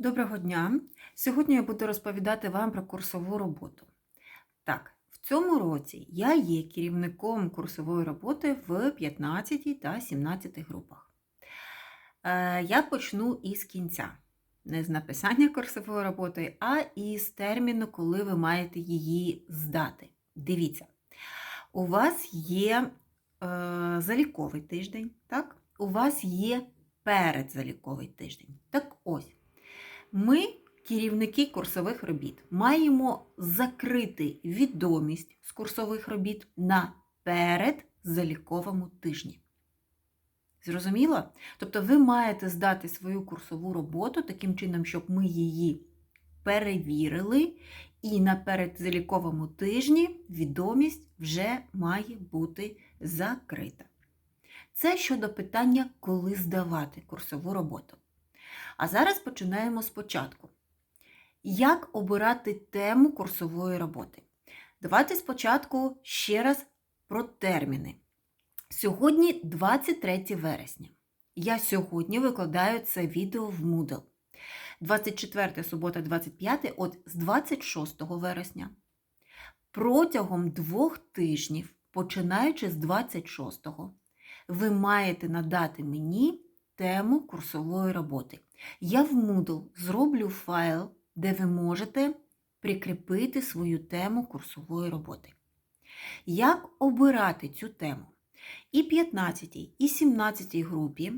Доброго дня! Сьогодні я буду розповідати вам про курсову роботу. Так, в цьому році я є керівником курсової роботи в 15 та 17 групах. Е, Я почну із кінця, не з написання курсової роботи, а із терміну, коли ви маєте її здати. Дивіться, у вас є е, заліковий тиждень, так? у вас є передзаліковий тиждень. Так ось. Ми, керівники курсових робіт, маємо закрити відомість з курсових робіт на передзаліковому тижні. Зрозуміло? Тобто ви маєте здати свою курсову роботу таким чином, щоб ми її перевірили, і на передзаліковому тижні відомість вже має бути закрита. Це щодо питання, коли здавати курсову роботу. А зараз починаємо спочатку. Як обирати тему курсової роботи? Давайте спочатку ще раз про терміни. Сьогодні 23 вересня. Я сьогодні викладаю це відео в Moodle. 24 субота, 25 от з 26 вересня. Протягом двох тижнів, починаючи з 26-го, ви маєте надати мені тему курсової роботи. Я в Moodle зроблю файл, де ви можете прикріпити свою тему курсової роботи. Як обирати цю тему? І 15 і 17 групі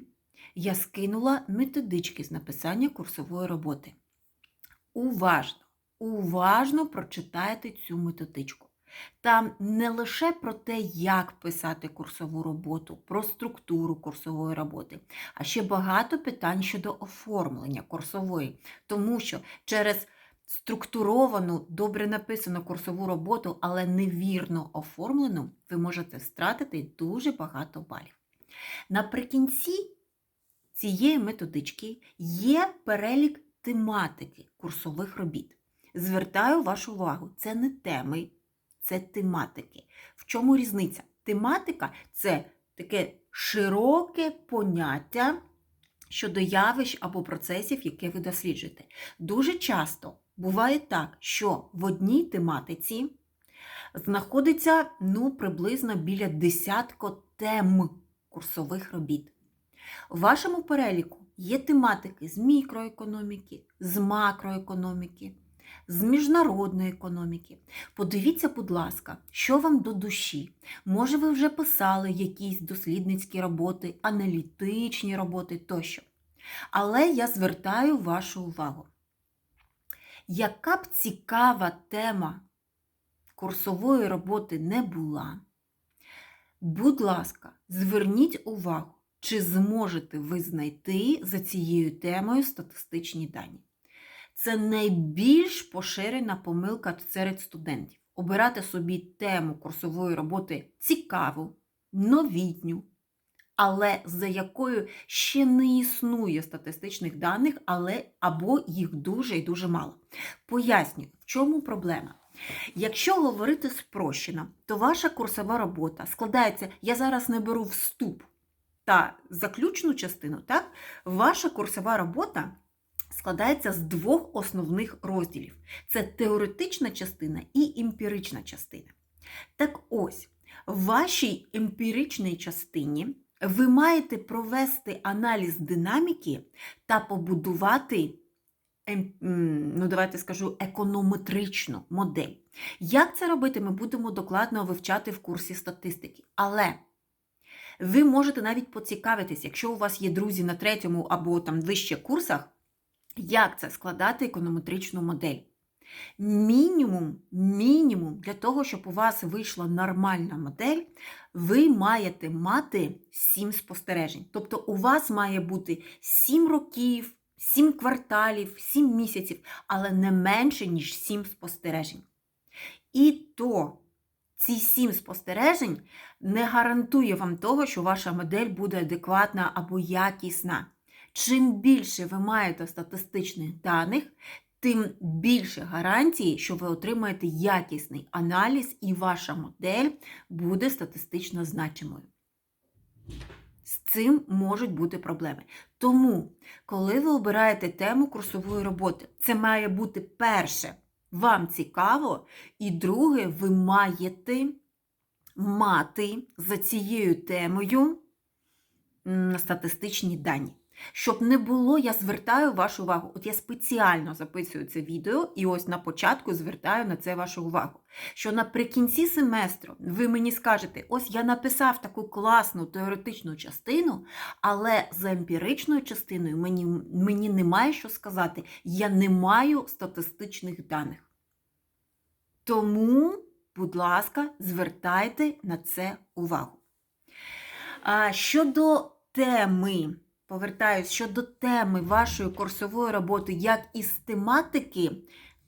я скинула методички з написання курсової роботи. Уважно, уважно прочитайте цю методичку. Там не лише про те, як писати курсову роботу, про структуру курсової роботи, а ще багато питань щодо оформлення курсової, тому що через структуровану, добре написану курсову роботу, але невірно оформлену, ви можете стратити дуже багато балів. Наприкінці цієї методички є перелік тематики курсових робіт. Звертаю вашу увагу, це не теми це тематики. В чому різниця? Тематика це таке широке поняття щодо явищ або процесів, які ви досліджуєте. Дуже часто буває так, що в одній тематиці знаходиться ну, приблизно біля десятко тем курсових робіт. У вашому переліку є тематики з мікроекономіки, з макроекономіки з міжнародної економіки. Подивіться, будь ласка, що вам до душі. Може, ви вже писали якісь дослідницькі роботи, аналітичні роботи тощо. Але я звертаю вашу увагу. Яка б цікава тема курсової роботи не була, будь ласка, зверніть увагу, чи зможете ви знайти за цією темою статистичні дані. Це найбільш поширена помилка серед студентів. Обирати собі тему курсової роботи цікаву, новітню, але за якою ще не існує статистичних даних, але або їх дуже і дуже мало. Пояснюю, в чому проблема. Якщо говорити спрощено, то ваша курсова робота складається, я зараз не беру вступ та заключну частину, так? Ваша курсова робота складається з двох основних розділів: це теоретична частина і емпірична частина. Так ось, в вашій емпіричній частині ви маєте провести аналіз динаміки та побудувати. Ем, ну, давайте скажу, економетричну модель. Як це робити, ми будемо докладно вивчати в курсі статистики. Але ви можете навіть поцікавитись, якщо у вас є друзі на третьому або там вище курсах, як це складати економетричну модель? Мінімум, мінімум для того, щоб у вас вийшла нормальна модель, ви маєте мати 7 спостережень. Тобто у вас має бути 7 років, 7 кварталів, 7 місяців, але не менше, ніж 7 спостережень. І то ці 7 спостережень не гарантує вам того, що ваша модель буде адекватна або якісна. Чим більше ви маєте статистичних даних, тим більше гарантії, що ви отримаєте якісний аналіз і ваша модель буде статистично значимою. З цим можуть бути проблеми. Тому, коли ви обираєте тему курсової роботи, це має бути перше, вам цікаво, і друге, ви маєте мати за цією темою статистичні дані. Щоб не було, я звертаю вашу увагу. От я спеціально записую це відео і ось на початку звертаю на це вашу увагу. Що наприкінці семестру ви мені скажете, ось я написав таку класну теоретичну частину, але за емпіричною частиною мені, мені немає що сказати. Я не маю статистичних даних. Тому, будь ласка, звертайте на це увагу. А щодо теми, повертаюсь, щодо теми вашої курсової роботи, як із тематики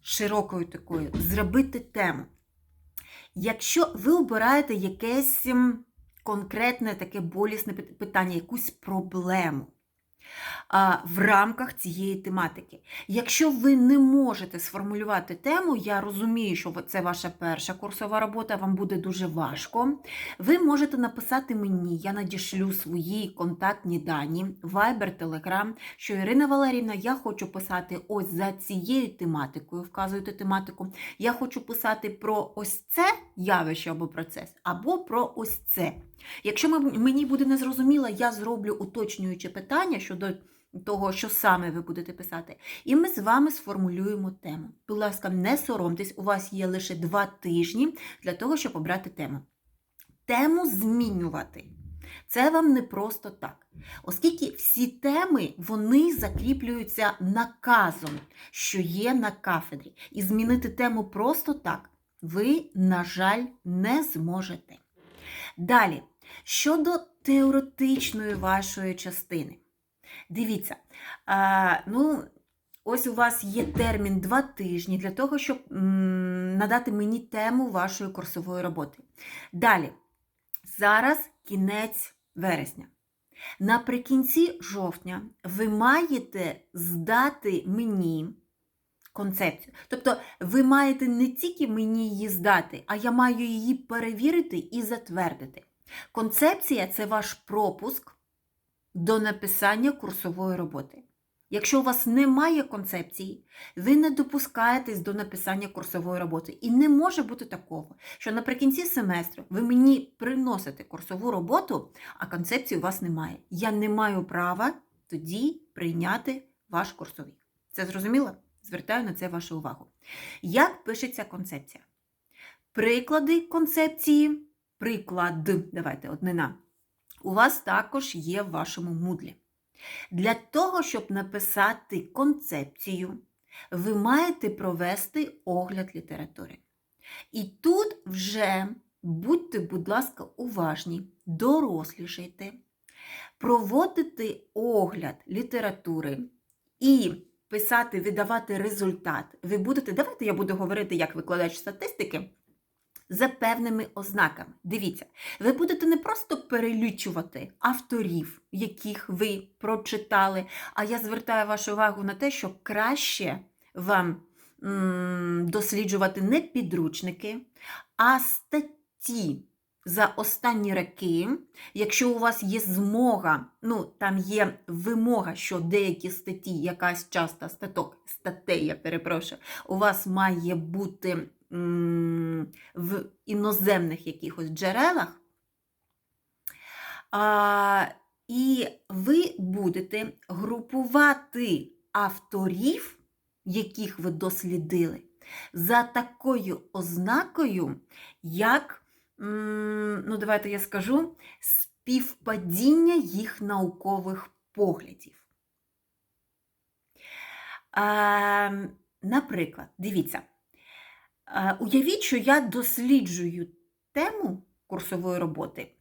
широкою такою, зробити тему. Якщо ви обираєте якесь конкретне таке болісне питання, якусь проблему в рамках цієї тематики. Якщо ви не можете сформулювати тему, я розумію, що це ваша перша курсова робота, вам буде дуже важко. Ви можете написати мені, я надішлю свої контактні дані, Viber, Telegram, що Ірина Валерівна, я хочу писати ось за цією тематикою, вказуєте тематику. Я хочу писати про ось це явище або процес, або про ось це. Якщо мені буде незрозуміло, я зроблю уточнююче питання щодо того, що саме ви будете писати. І ми з вами сформулюємо тему. Будь ласка, не соромтесь, у вас є лише два тижні для того, щоб обрати тему. Тему змінювати. Це вам не просто так. Оскільки всі теми вони закріплюються наказом, що є на кафедрі. І змінити тему просто так ви, на жаль, не зможете. Далі, щодо теоретичної вашої частини. Дивіться, а, ну, ось у вас є термін два тижні для того, щоб надати мені тему вашої курсової роботи. Далі, зараз кінець вересня. Наприкінці жовтня ви маєте здати мені концепцію. Тобто ви маєте не тільки мені її здати, а я маю її перевірити і затвердити. Концепція це ваш пропуск до написання курсової роботи. Якщо у вас немає концепції, ви не допускаєтесь до написання курсової роботи. І не може бути такого, що наприкінці семестру ви мені приносите курсову роботу, а концепції у вас немає. Я не маю права тоді прийняти ваш курсовий. Це зрозуміло? Звертаю на це вашу увагу. Як пишеться концепція? Приклади концепції, приклад, давайте однина. У вас також є в вашому мудлі. Для того, щоб написати концепцію, ви маєте провести огляд літератури. І тут вже будьте, будь ласка, уважні, дорослішайте, проводити огляд літератури і писати, видавати результат. Ви будете, давайте я буду говорити як викладач статистики. За певними ознаками. Дивіться, ви будете не просто перелічувати авторів, яких ви прочитали, а я звертаю вашу увагу на те, що краще вам досліджувати не підручники, а статті за останні роки. Якщо у вас є змога, ну там є вимога, що деякі статті, якась часто статок, статей, я перепрошую, у вас має бути в іноземних якихось джерелах, і ви будете групувати авторів, яких ви дослідили, за такою ознакою, як, ну, давайте я скажу, співпадіння їх наукових поглядів. А, наприклад, дивіться. Е, Уявіть, що я досліджую тему курсової роботи,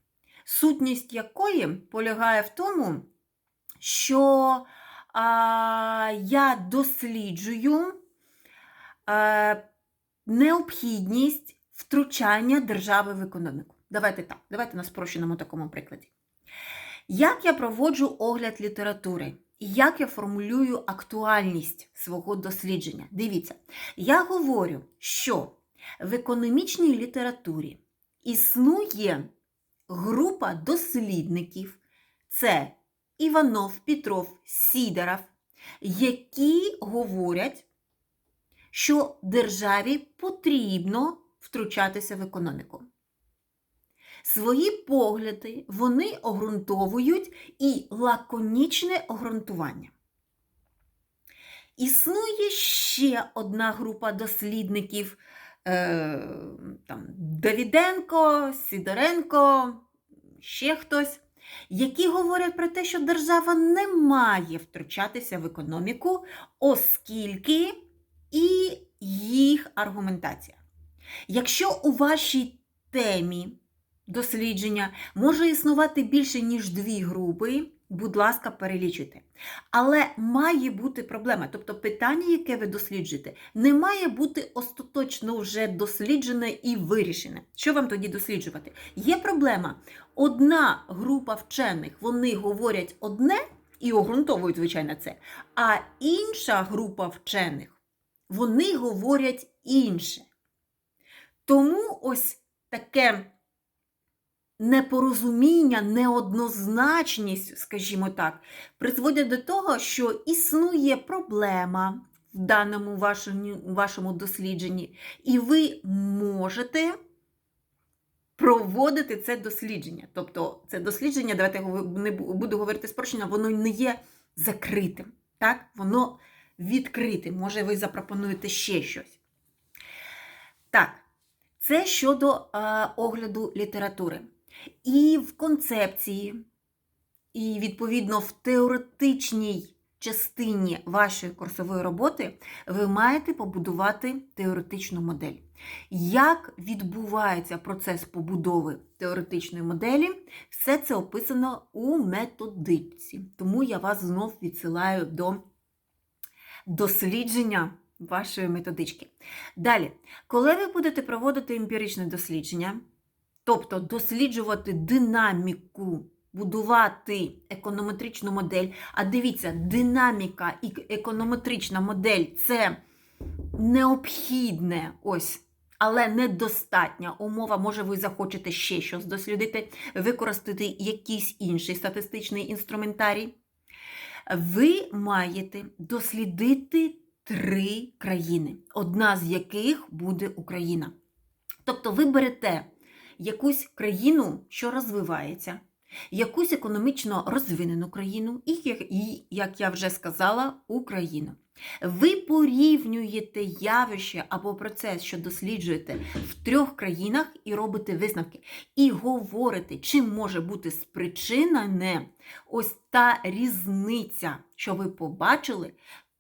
сутність якої полягає в тому, що а, я досліджую а, необхідність втручання держави в економіку. Давайте так, давайте на спрощеному такому прикладі. Як я проводжу огляд літератури? Як я формулюю актуальність свого дослідження? Дивіться, я говорю, що в економічній літературі існує група дослідників, це Іванов, Петров, Сідоров, які говорять, що державі потрібно втручатися в економіку. Свої погляди вони обґрунтовують і лаконічне обґрунтування. Існує ще одна група дослідників е, там, Давіденко, Сидоренко, ще хтось, які говорять про те, що держава не має втручатися в економіку, оскільки і їх аргументація. Якщо у вашій темі дослідження може існувати більше, ніж дві групи, будь ласка, перелічуйте. Але має бути проблема. Тобто питання, яке ви досліджуєте, не має бути остаточно вже досліджене і вирішене. Що вам тоді досліджувати? Є проблема. Одна група вчених вони говорять одне і обґрунтовують, звичайно, це, а інша група вчених вони говорять інше. Тому ось таке непорозуміння, неоднозначність, скажімо так, призводять до того, що існує проблема в даному вашому, вашому дослідженні, і ви можете проводити це дослідження. Тобто, це дослідження, давайте не буду говорити спрощено, воно не є закритим. Так? Воно відкритим. Може, ви запропонуєте ще щось. Так, це щодо е, огляду літератури. І в концепції, і, відповідно, в теоретичній частині вашої курсової роботи ви маєте побудувати теоретичну модель. Як відбувається процес побудови теоретичної моделі, все це описано у методичці. Тому я вас знов відсилаю до дослідження вашої методички. Далі, коли ви будете проводити емпіричне дослідження, тобто досліджувати динаміку, будувати економетричну модель, а дивіться, динаміка і економетрична модель це необхідне ось. Але недостатня умова, може, ви захочете ще щось дослідити, використати якийсь інший статистичний інструментарій. Ви маєте дослідити три країни, одна з яких буде Україна. Тобто ви берете якусь країну, що розвивається, якусь економічно розвинену країну, і, як я вже сказала, Україну. Ви порівнюєте явище або процес, що досліджуєте в трьох країнах, і робите висновки. І говорите, чим може бути спричинена ось та різниця, що ви побачили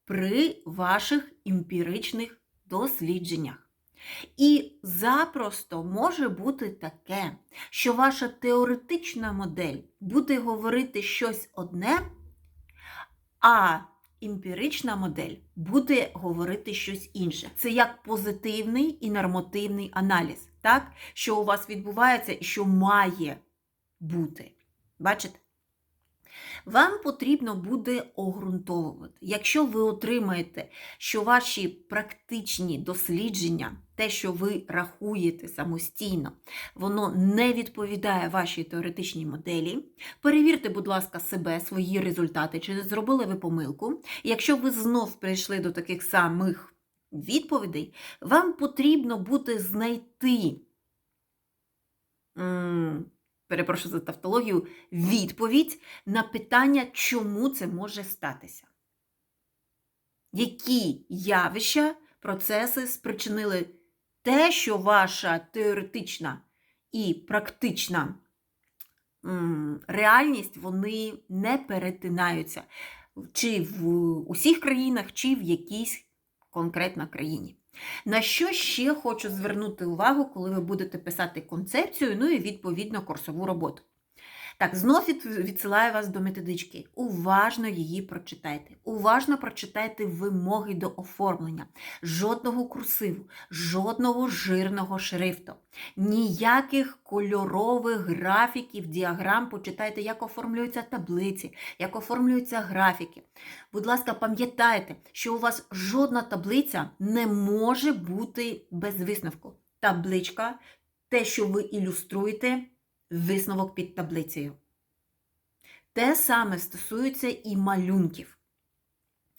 при ваших емпіричних дослідженнях. І запросто може бути таке, що ваша теоретична модель буде говорити щось одне, а емпірична модель буде говорити щось інше. Це як позитивний і нормативний аналіз, так? що у вас відбувається і що має бути. Бачите? Вам потрібно буде огрунтовувати. Якщо ви отримаєте, що ваші практичні дослідження, те, що ви рахуєте самостійно, воно не відповідає вашій теоретичній моделі, перевірте, будь ласка, себе, свої результати, чи не зробили ви помилку. Якщо ви знов прийшли до таких самих відповідей, вам потрібно буде знайти перепрошую за тавтологію, відповідь на питання, чому це може статися. Які явища, процеси спричинили те, що ваша теоретична і практична реальність вони не перетинаються чи в усіх країнах, чи в якійсь конкретній країні. На що ще хочу звернути увагу, коли ви будете писати концепцію, ну і відповідно курсову роботу. Так, знов відсилаю вас до методички. Уважно її прочитайте. Уважно прочитайте вимоги до оформлення. Жодного курсиву, жодного жирного шрифту, ніяких кольорових графіків, діаграм. Почитайте, як оформлюються таблиці, як оформлюються графіки. Будь ласка, пам'ятайте, що у вас жодна таблиця не може бути без висновку. Табличка, те, що ви ілюструєте висновок під таблицею. Те саме стосується і малюнків.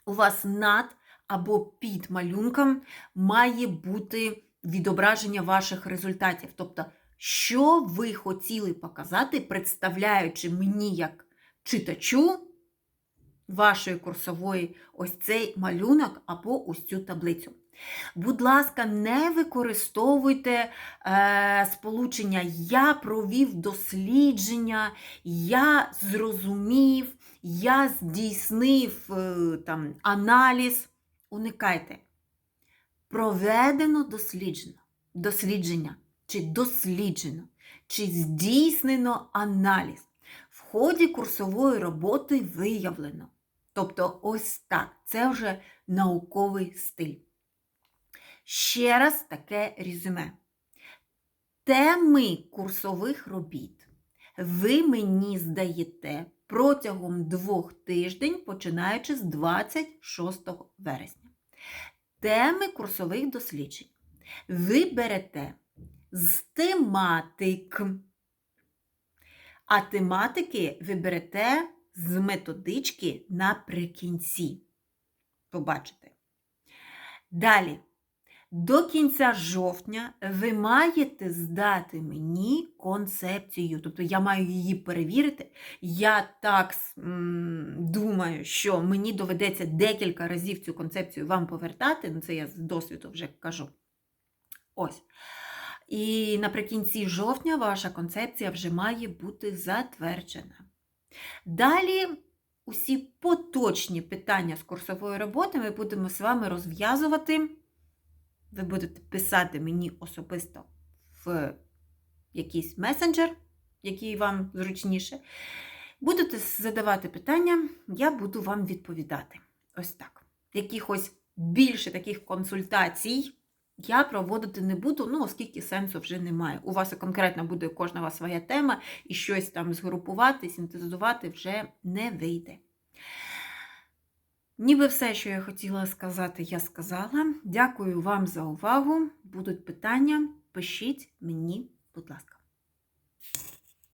У вас над або під малюнком має бути відображення ваших результатів. Тобто, що ви хотіли показати, представляючи мені як читачу вашої курсової ось цей малюнок або ось цю таблицю. Будь ласка, не використовуйте е, сполучення Я провів дослідження, я зрозумів, я здійснив е, там, аналіз. Уникайте. Проведено досліджено, дослідження, чи досліджено, чи здійснено аналіз. В ході курсової роботи виявлено. Тобто, ось так. Це вже науковий стиль. Ще раз таке резюме. Теми курсових робіт ви мені здаєте протягом двох тиждень, починаючи з 26 вересня. Теми курсових досліджень ви берете з тематик, а тематики ви берете з методички наприкінці. Побачите. Далі. До кінця жовтня ви маєте здати мені концепцію. Тобто я маю її перевірити. Я так думаю, що мені доведеться декілька разів цю концепцію вам повертати. Ну, це я з досвіду вже кажу. Ось. І наприкінці жовтня ваша концепція вже має бути затверджена. Далі усі поточні питання з курсової роботи ми будемо з вами розв'язувати. Ви будете писати мені особисто в якийсь месенджер, який вам зручніше. Будете задавати питання, я буду вам відповідати. Ось так. Якихось більше таких консультацій я проводити не буду, ну, оскільки сенсу вже немає. У вас конкретно буде кожна вас своя тема, і щось там згрупувати, синтезувати вже не вийде. Ніби все, що я хотіла сказати, я сказала. Дякую вам за увагу. Будуть питання, пишіть мені, будь ласка.